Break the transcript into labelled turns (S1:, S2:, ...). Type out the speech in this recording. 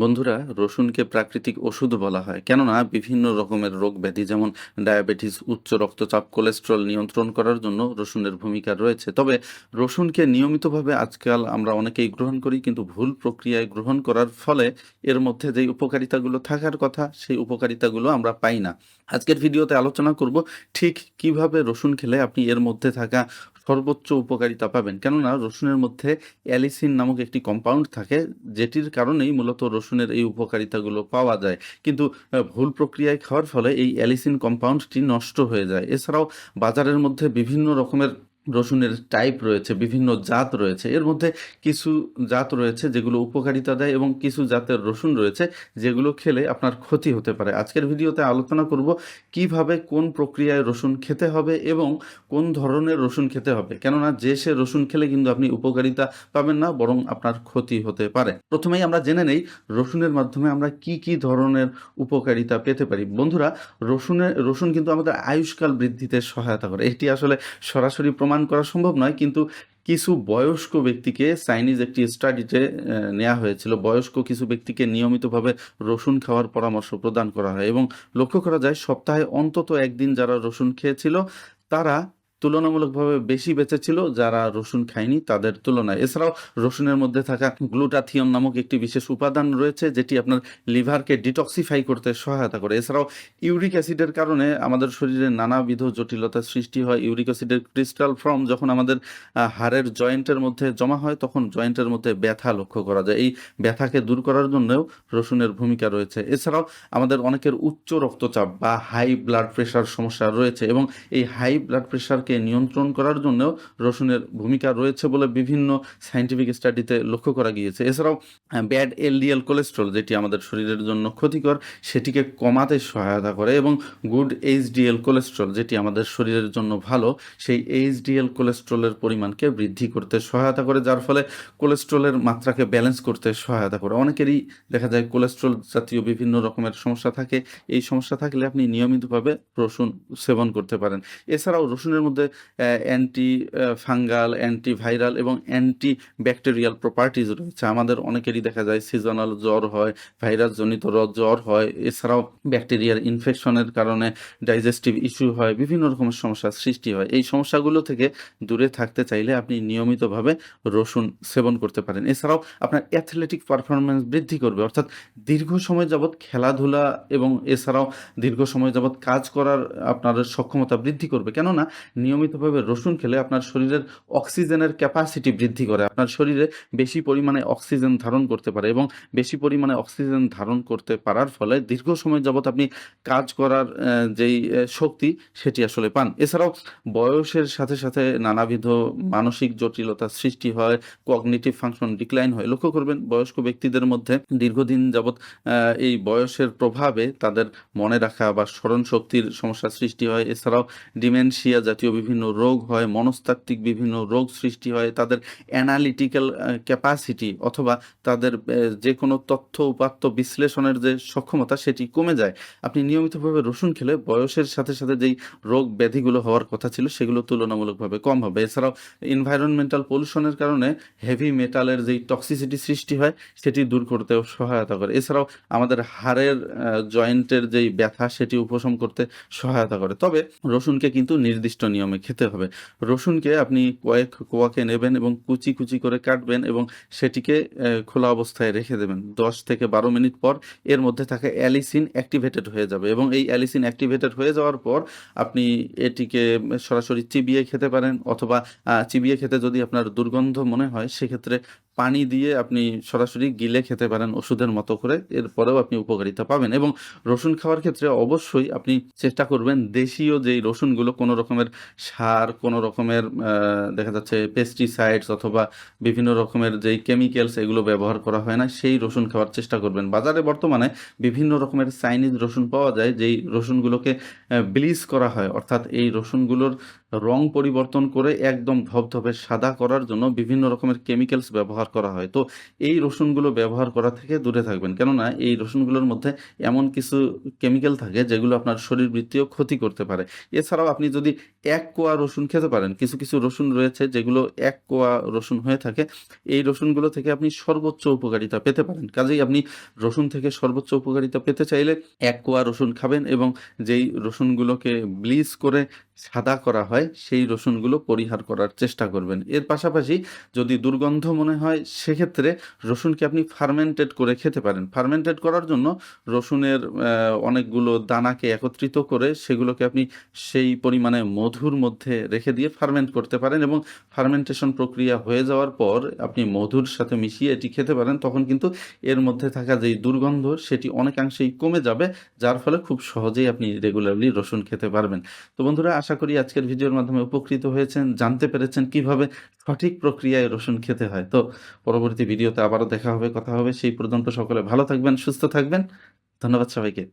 S1: বন্ধুরা, রসুনকে প্রাকৃতিক ওষুধ বলা হয়। কেননা, বিভিন্ন রকমের রোগ ব্যাধি, যেমন ডায়াবেটিস, উচ্চ রক্তচাপ, কোলেস্ট্রল নিয়ন্ত্রণ করার জন্য রসুনের ভূমিকা রয়েছে। তবে রসুনকে নিয়মিতভাবে আজকাল আমরা অনেকেই গ্রহণ করি, কিন্তু ভুল প্রক্রিয়ায় গ্রহণ করার ফলে এর মধ্যে যেই উপকারিতাগুলো থাকার কথা, সেই উপকারিতাগুলো আমরা পাই না। আজকের ভিডিওতে আলোচনা করব ঠিক কীভাবে রসুন খেলে আপনি এর মধ্যে থাকা সর্বোচ্চ উপকারিতা পাবেন। কেননা রসুনের মধ্যে অ্যালিসিন নামক একটি কম্পাউন্ড থাকে, যেটির কারণেই মূলত রসুনের এই উপকারিতাগুলো পাওয়া যায়। কিন্তু ভুল প্রক্রিয়ায় খাওয়ার ফলে এই অ্যালিসিন কম্পাউন্ডটি নষ্ট হয়ে যায়। এছাড়াও বাজারের মধ্যে বিভিন্ন রকমের রসুনের টাইপ রয়েছে, বিভিন্ন জাত রয়েছে। এর মধ্যে কিছু জাত রয়েছে যেগুলো উপকারিতা দেয় এবং কিছু জাতের রসুন রয়েছে যেগুলো খেলে আপনার ক্ষতি হতে পারে। আজকের ভিডিওতে আলোচনা করব কীভাবে কোন প্রক্রিয়ায় রসুন খেতে হবে এবং কোন ধরনের রসুন খেতে হবে। কেননা যে সে রসুন খেলে কিন্তু আপনি উপকারিতা পাবেন না, বরং আপনার ক্ষতি হতে পারে। প্রথমেই আমরা জেনে নেই রসুনের মাধ্যমে আমরা কি কি ধরনের উপকারিতা পেতে পারি। বন্ধুরা রসুনের রসুন কিন্তু আমাদের আয়ুষ্কাল বৃদ্ধিতে সহায়তা করে। এটি আসলে সরাসরি প্রমাণ করা সম্ভব নয়, কিন্তু কিছু বয়স্ক ব্যক্তিকে চাইনিজ একটি স্টাডিতে নেওয়া হয়েছিল। বয়স্ক কিছু ব্যক্তিকে নিয়মিতভাবে রসুন খাওয়ার পরামর্শ প্রদান করা হয় এবং লক্ষ্য করা যায় সপ্তাহে অন্তত একদিন যারা রসুন খেয়েছিল, তারা তুলনামূলকভাবে বেশি বেঁচে ছিল যারা রসুন খায়নি তাদের তুলনায়। এছাড়াও রসুনের মধ্যে থাকা গ্লুটাথিয়ন নামক একটি বিশেষ উপাদান রয়েছে যেটি আপনার লিভারকে ডিটক্সিফাই করতে সহায়তা করে। এছাড়াও ইউরিক অ্যাসিডের কারণে আমাদের শরীরে নানাবিধ জটিলতার সৃষ্টি হয়। ইউরিক অ্যাসিডের ক্রিস্টাল ফর্ম যখন আমাদের হাড়ের জয়েন্টের মধ্যে জমা হয় তখন জয়েন্টের মধ্যে ব্যথা লক্ষ্য করা যায়। এই ব্যথাকে দূর করার জন্যও রসুনের ভূমিকা রয়েছে। এছাড়াও আমাদের অনেকের উচ্চ রক্তচাপ বা হাই ব্লাড প্রেশার সমস্যা রয়েছে এবং এই হাই ব্লাড প্রেশারকে নিয়ন্ত্রণ করার জন্যও রসুনের ভূমিকা রয়েছে বলে বিভিন্ন সায়েন্টিফিক স্টাডিতে লক্ষ্য করা গিয়েছে। এছাড়াও ব্যাড এলডিএল কোলেস্ট্রল যেটি আমাদের শরীরের জন্য ক্ষতিকর, সেটিকে কমাতে সহায়তা করে এবং গুড এইচডিএল কোলেস্ট্রল যেটি আমাদের শরীরের জন্য ভালো, সেই এইচডিএল কোলেস্ট্রলের পরিমাণকে বৃদ্ধি করতে সহায়তা করে, যার ফলে কোলেস্ট্রলের মাত্রাকে ব্যালেন্স করতে সহায়তা করে। অনেকেরই দেখা যায় কোলেস্ট্রল জাতীয় বিভিন্ন রকমের সমস্যা থাকে। এই সমস্যা থাকলে আপনি নিয়মিতভাবে রসুন সেবন করতে পারেন। এছাড়াও রসুনের মধ্যে অ্যান্টি ফাঙ্গাল অ্যান্টি ভাইরাল এবং অ্যান্টি ব্যাকটেরিয়াল প্রপার্টিজ রয়েছে। আমাদের অনেকেরই দেখা যায় সিজনাল জ্বর হয় ভাইরাস জনিত র- জ্বর হয়, এছাড়াও ব্যাকটেরিয়ার ইনফেকশনের কারণে ডাইজেস্টিভ ইস্যু হয়, বিভিন্ন রকমের সমস্যার সৃষ্টি হয়। এই সমস্যাগুলো থেকে দূরে থাকতে চাইলে আপনি নিয়মিতভাবে রসুন সেবন করতে পারেন। এছাড়াও আপনার অ্যাথলেটিক পারফরমেন্স বৃদ্ধি করবে, অর্থাৎ দীর্ঘ সময় যাবৎ খেলাধুলা এবং এছাড়াও দীর্ঘ সময় যাবৎ কাজ করার আপনার সক্ষমতা বৃদ্ধি করবে। কেননা নিয়মিতভাবে রসুন খেলে আপনার শরীরের অক্সিজেনের ক্যাপাসিটি বৃদ্ধি করে। আপনার শরীরে বেশি পরিমাণে অক্সিজেন ধারণ করতে পারে এবং বেশি পরিমাণে অক্সিজেন ধারণ করতে পারার ফলে দীর্ঘ সময় যাবৎ আপনি কাজ করার যেই শক্তি সেটি আসলে পান। এছাড়াও বয়সের সাথে সাথে নানাবিধ মানসিক জটিলতা সৃষ্টি হয় কগনিটিভ ফাংশন ডিক্লাইন হয়। লক্ষ্য করবেন, বয়স্ক ব্যক্তিদের মধ্যে দীর্ঘদিন যাবৎ এই বয়সের প্রভাবে তাদের মনে রাখা বা স্মরণ শক্তির সমস্যা সৃষ্টি হয়। এছাড়াও ডিমেনশিয়া জাতীয় বিভিন্ন রোগ হয়, মনস্তাত্ত্বিক বিভিন্ন রোগ সৃষ্টি হয়, তাদের অ্যানালিটিক্যাল ক্যাপাসিটি অথবা তাদের যে কোনো তথ্য উপাত্ত বিশ্লেষণের যে সক্ষমতা সেটি কমে যায়। আপনি নিয়মিতভাবে রসুন খেলে বয়সের সাথে সাথে যেই রোগ ব্যাধিগুলো হওয়ার কথা ছিল সেগুলো তুলনামূলকভাবে কম হবে। এছাড়াও এনভায়রনমেন্টাল পলিউশনের কারণে হেভি মেটালের যেই টক্সিসিটি সৃষ্টি হয় সেটি দূর করতেও সহায়তা করে। এছাড়াও আমাদের হাড়ের জয়েন্টের যেই ব্যথা সেটি উপশম করতে সহায়তা করে। তবে রসুনকে কিন্তু নির্দিষ্ট নিয়মে খেতে হবে। রসুনকে আপনি কয়েক কোয়াকে নেবেন এবং কুচি কুচি করে কাটবেন এবং সেটিকে খোলা অবস্থায় রেখে দেবেন। দশ থেকে বারো মিনিট পর এর মধ্যে থাকে অ্যালিসিন অ্যাক্টিভেটেড হয়ে যাবে এবং এই অ্যালিসিন অ্যাক্টিভেটেড হয়ে যাওয়ার পর আপনি এটিকে সরাসরি চিবিয়ে খেতে পারেন অথবা চিবিয়ে খেতে যদি আপনার দুর্গন্ধ মনে হয়, সেক্ষেত্রে পানি দিয়ে আপনি সরাসরি গিলে খেতে পারেন ওষুধের মতো করে, এরপরেও আপনি উপকারিতা পাবেন এবং রসুন খাওয়ার ক্ষেত্রে অবশ্যই আপনি চেষ্টা করবেন দেশীয় যেই রসুনগুলো কোনো রকমের সার, কোনো রকমের দেখা যাচ্ছে পেস্টিসাইডস অথবা বিভিন্ন রকমের যেই কেমিক্যালস এগুলো ব্যবহার করা হয় না, সেই রসুন খাওয়ার চেষ্টা করবেন। বাজারে বর্তমানে বিভিন্ন রকমের চাইনিজ রসুন পাওয়া যায়, যেই রসুনগুলোকে ব্লিচ করা হয়। অর্থাৎ এই রসুনগুলোর রং পরিবর্তন করে একদম ধবধবে সাদা করার জন্য বিভিন্ন রকমের কেমিক্যালস ব্যবহার করা হয়। তো এই রসুনগুলো ব্যবহার করা থেকে দূরে থাকবেন। কেননা এই রসুনগুলোর মধ্যে এমন কিছু কেমিক্যাল থাকে যেগুলো আপনার শরীরবৃত্তীয় ক্ষতি করতে পারে। এছাড়াও আপনি যদি এক কোয়া রসুন খেতে পারেন, কিছু কিছু রসুন রয়েছে যেগুলো এক কোয়া রসুন হয়ে থাকে, এই রসুনগুলো থেকে আপনি সর্বোচ্চ উপকারিতা পেতে পারেন। কাজেই আপনি রসুন থেকে সর্বোচ্চ উপকারিতা পেতে চাইলে এক কোয়া রসুন খাবেন এবং যেই রসুনগুলোকে ব্লিচ করে সাদা করা হয় সেই রসুনগুলো পরিহার করার চেষ্টা করবেন। এর পাশাপাশি যদি দুর্গন্ধ মনে হয়, সেক্ষেত্রে রসুনকে আপনি ফার্মেন্টেড করে খেতে পারেন। ফার্মেন্টেড করার জন্য রসুনের অনেকগুলো দানাকে একত্রিত করে সেগুলোকে আপনি সেই পরিমাণে মধুর মধ্যে রেখে দিয়ে ফার্মেন্ট করতে পারেন এবং ফার্মেন্টেশন প্রক্রিয়া হয়ে যাওয়ার পর আপনি মধুর সাথে মিশিয়ে এটি খেতে পারেন, তখন কিন্তু এর মধ্যে থাকা যেই দুর্গন্ধ, সেটি অনেকাংশেই কমে যাবে, যার ফলে খুব সহজেই আপনি রেগুলারলি রসুন খেতে পারবেন। তো বন্ধুরা, আশা করি আজকের ভিডিওর মাধ্যমে উপকৃত হয়েছেন, জানতে পেরেছেন কীভাবে সঠিক প্রক্রিয়ায় রসুন খেতে হয়। তো পরবর্তী ভিডিওতে আবারও দেখা হবে, কথা হবে। সেই পর্যন্ত সকলে ভালো থাকবেন, সুস্থ থাকবেন। ধন্যবাদ সবাইকে।